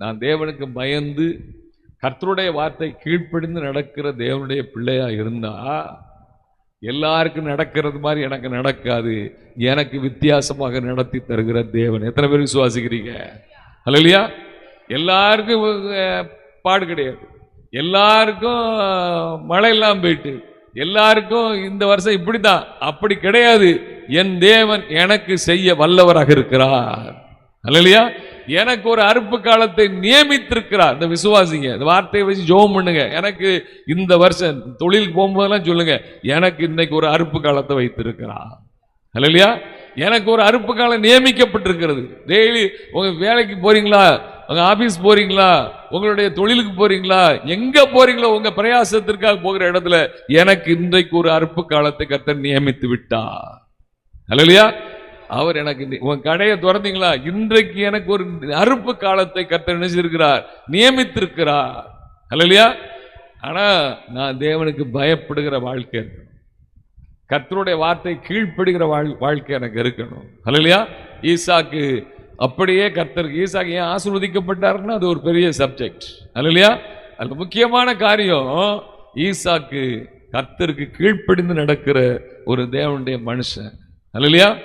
நான் தேவனுக்கு பயந்து கர்த்தருடைய வார்த்தை கீழ்ப்படிந்து நடக்கிற தேவனுடைய பிள்ளையாக இருந்தால் எல்லாருக்கும் நடக்கிறது மாதிரி எனக்கு நடக்காது. எனக்கு வித்தியாசமாக நடத்தி தருகிற தேவன். எத்தனை பேர் விசுவாசிக்கிறீங்க? இல்லையா எல்லாருக்கும் பாடு கிடையாது. எல்லாருக்கும் மழை இல்லாமல் போயிட்டு எல்லாருக்கும் இந்த வருஷம் இப்படிதான் அப்படி கிடையாது. என் தேவன் எனக்கு செய்ய வல்லவராக இருக்கிறார். அல்லையா எனக்கு ஒரு அறுப்பு காலத்தை நியமித்திருக்கிறார். இந்த விசுவாசிங்க இந்த வார்த்தையை வச்சு ஜோம் பண்ணுங்க. எனக்கு இந்த வருஷம் தொழில் போகும்போதெல்லாம் சொல்லுங்க எனக்கு இன்னைக்கு ஒரு அறுப்பு காலத்தை வைத்திருக்கிறார். இல்லையா எனக்கு ஒரு அறுப்பு காலம் நியமிக்கப்பட்டிருக்கிறது. டெய்லி உங்க வேலைக்கு போறீங்களா? உங்க ஆபீஸ் போறீங்களா? உங்களுடைய தொழிலுக்கு போறீங்களா? எங்க போறீங்களோ உங்க பிரயாசத்திற்காக போகிற இடத்துல எனக்கு இன்றைக்கு ஒரு அறுப்பு காலத்தை கர்த்தர் நியமித்து விட்டா அல்லையா அவர் எனக்கு இந்த- உன் கடையை திறந்தீங்களா? இன்றைக்கு எனக்கு ஒரு அறுப்பு காலத்தை கர்த்தர் நினைச்சிருக்கிறார் நியமித்திருக்கிறார். இல்லையா ஆனா நான் தேவனுக்கு பயப்படுகிற வாழ்க்கை இருக்கணும் கர்த்தருடைய வார்த்தை கீழ்ப்படுகிற வாழ் வாழ்க்கை எனக்கு இருக்கணும். இல்லையா ஈசாக்கு அப்படியே கர்த்தருக்கு ஈசாக்கு ஏன் ஆசீர்வதிக்கப்பட்டாருன்னா அது ஒரு பெரிய சப்ஜெக்ட் இல்லையா அது முக்கியமான காரியம். ஈசாக்கு கர்த்தருக்கு கீழ்ப்படிந்து நடக்கிற ஒரு தேவனுடைய மனுஷன். இல்லையா